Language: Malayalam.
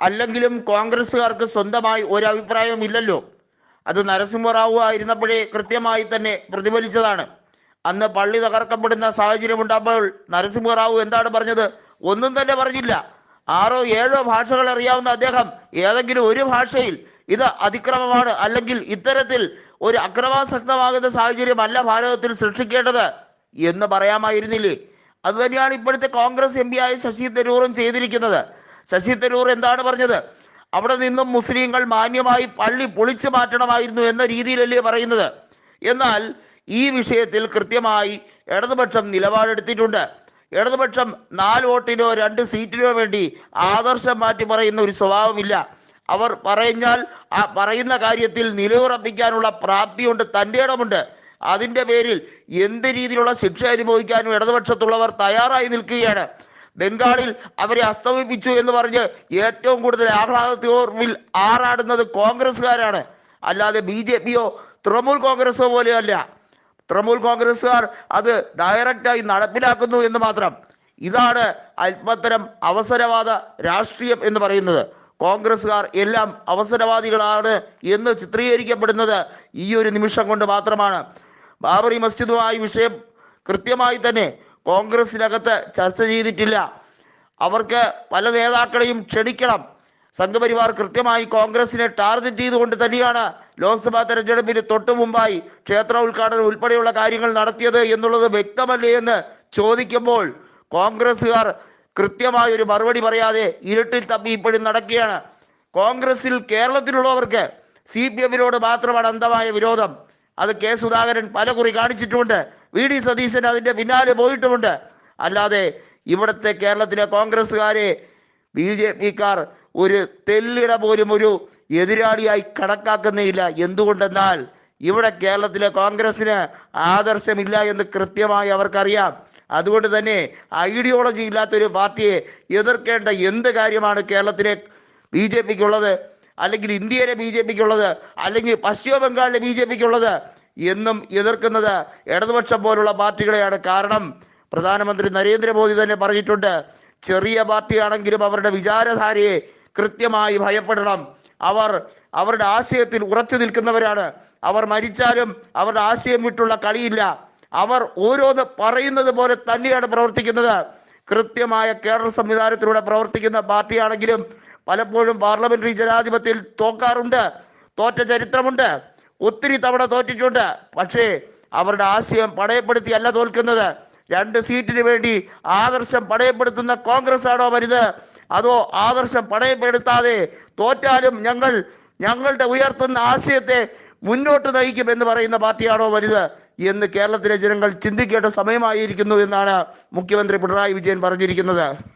അല്ലെങ്കിലും കോൺഗ്രസ്സുകാർക്ക് സ്വന്തമായി ഒരു അഭിപ്രായവും ഇല്ലല്ലോ അത് നരസിംഹറാവു ആയിരുന്നപ്പോഴേ കൃത്യമായി തന്നെ പ്രതിഫലിച്ചതാണ്. അന്ന് പള്ളി തകർക്കപ്പെടുന്ന സാഹചര്യം ഉണ്ടാകുമ്പോൾ നരസിംഹറാവു എന്താണ് പറഞ്ഞത്? ഒന്നും തന്നെ പറഞ്ഞില്ല. ആറോ ഏഴോ ഭാഷകൾ അറിയാവുന്ന അദ്ദേഹം ഏതെങ്കിലും ഒരു ഭാഷയിൽ ഇത് അതിക്രമമാണ് അല്ലെങ്കിൽ ഇത്തരത്തിൽ ഒരു അക്രമാസക്തമാകുന്ന സാഹചര്യമല്ല ഭാരതത്തിൽ സൃഷ്ടിക്കേണ്ടത് എന്ന് പറയാമായിരുന്നില്ലേ? അതുതന്നെയാണ് ഇപ്പോഴത്തെ കോൺഗ്രസ് എം ആയ ശശി തരൂറും ചെയ്തിരിക്കുന്നത്. ശശി തരൂർ എന്താണ് പറഞ്ഞത്? അവിടെ നിന്നും മുസ്ലിങ്ങൾ മാന്യമായി പള്ളി പൊളിച്ചു മാറ്റണമായിരുന്നു എന്ന രീതിയിലല്ലേ പറയുന്നത്. എന്നാൽ ഈ വിഷയത്തിൽ കൃത്യമായി ഇടതുപക്ഷം നിലപാടെടുത്തിട്ടുണ്ട്. ഇടതുപക്ഷം നാല് വോട്ടിനോ രണ്ട് സീറ്റിനോ വേണ്ടി ആദർശം മാറ്റി പറയുന്ന ഒരു സ്വഭാവമില്ല. അവർ പറഞ്ഞാൽ ആ പറയുന്ന കാര്യത്തിൽ നിലയുറപ്പിക്കാനുള്ള പ്രാപ്തിയുണ്ട് തന്റെ ഇടമുണ്ട്. അതിന്റെ പേരിൽ എന്ത് രീതിയിലുള്ള ശിക്ഷ അനുഭവിക്കാനും ഇടതുപക്ഷത്തുള്ളവർ തയ്യാറായി നിൽക്കുകയാണ്. ബംഗാളിൽ അവരെ അസ്തമിപ്പിച്ചു എന്ന് പറഞ്ഞ് ഏറ്റവും കൂടുതൽ ആഹ്ലാദത്തോർവിൽ ആറാടുന്നത് കോൺഗ്രസ്സുകാരാണ്. അല്ലാതെ ബി ജെ പിയോ തൃണമൂൽ കോൺഗ്രസോ പോലെയല്ല. തൃണമൂൽ കോൺഗ്രസ്സുകാർ അത് ഡയറക്റ്റായി നടപ്പിലാക്കുന്നു എന്ന് മാത്രം. ഇതാണ് അല്പത്തരം അവസരവാദ രാഷ്ട്രീയം എന്ന് പറയുന്നത്. കോൺഗ്രസ്സുകാർ എല്ലാം അവസരവാദികളാണ് എന്ന് ചിത്രീകരിക്കപ്പെടുന്നത് ഈ ഒരു നിമിഷം കൊണ്ട് മാത്രമാണ്. ബാബറി മസ്ജിദുമായി വിഷയം കൃത്യമായി തന്നെ കോൺഗ്രസിനകത്ത് ചർച്ച ചെയ്തിട്ടില്ല. അവർക്ക് പല നേതാക്കളെയും ക്ഷണിക്കണം. സംഘപരിവാർ കൃത്യമായി കോൺഗ്രസിനെ ടാർഗറ്റ് ചെയ്തുകൊണ്ട് തന്നെയാണ് ലോക്സഭാ തെരഞ്ഞെടുപ്പിന് തൊട്ടു മുമ്പായി ക്ഷേത്ര ഉദ്ഘാടനം ഉൾപ്പെടെയുള്ള കാര്യങ്ങൾ നടത്തിയത് എന്നുള്ളത് വ്യക്തമല്ലേ എന്ന് ചോദിക്കുമ്പോൾ കോൺഗ്രസ്സുകാർ കൃത്യമായ ഒരു മറുപടി പറയാതെ ഇരുട്ടിൽ തപ്പി ഇപ്പോഴും നടക്കുകയാണ്. കോൺഗ്രസിൽ കേരളത്തിലുള്ളവർക്ക് സി പി എമ്മിനോട് മാത്രമാണ് അന്ധമായ വിരോധം. അത് കെ സുധാകരൻ പല കുറി കാണിച്ചിട്ടുമുണ്ട് വി ഡി സതീശൻ അതിന്റെ പിന്നാലെ പോയിട്ടുമുണ്ട്. അല്ലാതെ ഇവിടുത്തെ കേരളത്തിലെ കോൺഗ്രസ്സുകാരെ ബി ജെ പിക്കാർ ഒരു തെല്ലിട പോലും ഒരു എതിരാളിയായി കണക്കാക്കുന്നില്ല. എന്തുകൊണ്ടെന്നാൽ ഇവിടെ കേരളത്തിലെ കോൺഗ്രസ്സിന് ആദർശമില്ല എന്ന് കൃത്യമായി അവർക്കറിയാം. അതുകൊണ്ട് തന്നെ ഐഡിയോളജി ഇല്ലാത്തൊരു പാർട്ടിയെ എതിർക്കേണ്ട എന്ത് കാര്യമാണ് കേരളത്തിലെ ബി ജെ പിക്കുള്ളത്? അല്ലെങ്കിൽ ഇന്ത്യയിലെ ബി ജെ പിക്കുള്ളത്? അല്ലെങ്കിൽ പശ്ചിമ ബംഗാളിലെ ബി ജെ പിക്കുള്ളത്? എന്നും എതിർക്കുന്നത് ഇടതുപക്ഷം പോലുള്ള പാർട്ടികളെയാണ്. കാരണം പ്രധാനമന്ത്രി നരേന്ദ്രമോദി തന്നെ പറഞ്ഞിട്ടുണ്ട് ചെറിയ പാർട്ടിയാണെങ്കിലും അവരുടെ വിചാരധാരയെ കൃത്യമായി ഭയപ്പെടണം. അവർ അവരുടെ ആശയത്തിൽ ഉറച്ചു നിൽക്കുന്നവരാണ്. അവർ മരിച്ചാലും അവരുടെ ആശയം വിട്ടുള്ള കളിയില്ല. അവർ ഓരോന്ന് പറയുന്നത് പോലെ തന്നെയാണ് പ്രവർത്തിക്കുന്നത്. കൃത്യമായ കേരള സംവിധാനത്തിലൂടെ പ്രവർത്തിക്കുന്ന പാർട്ടിയാണെങ്കിലും പലപ്പോഴും പാർലമെന്ററി ജനാധിപത്യത്തിൽ തോക്കാറുണ്ട് തോറ്റ ചരിത്രമുണ്ട്. ഒത്തിരി തവണ തോറ്റിട്ടുണ്ട്. പക്ഷേ അവരുടെ ആശയം പടയപ്പെടുത്തിയല്ല തോൽക്കുന്നത്. രണ്ട് സീറ്റിന് വേണ്ടി ആദർശം പടയപ്പെടുത്തുന്ന കോൺഗ്രസ് ആണോ വലുത് അതോ ആദർശം പടയപ്പെടുത്താതെ തോറ്റാലും ഞങ്ങൾ ഞങ്ങളുടെ ഉയർത്തുന്ന ആശയത്തെ മുന്നോട്ട് നയിക്കും എന്ന് പറയുന്ന പാർട്ടിയാണോ വലുത് എന്ന് കേരളത്തിലെ ജനങ്ങൾ ചിന്തിക്കേണ്ട സമയമായിരിക്കുന്നു എന്നാണ് മുഖ്യമന്ത്രി പിണറായി വിജയൻ പറഞ്ഞിരിക്കുന്നത്.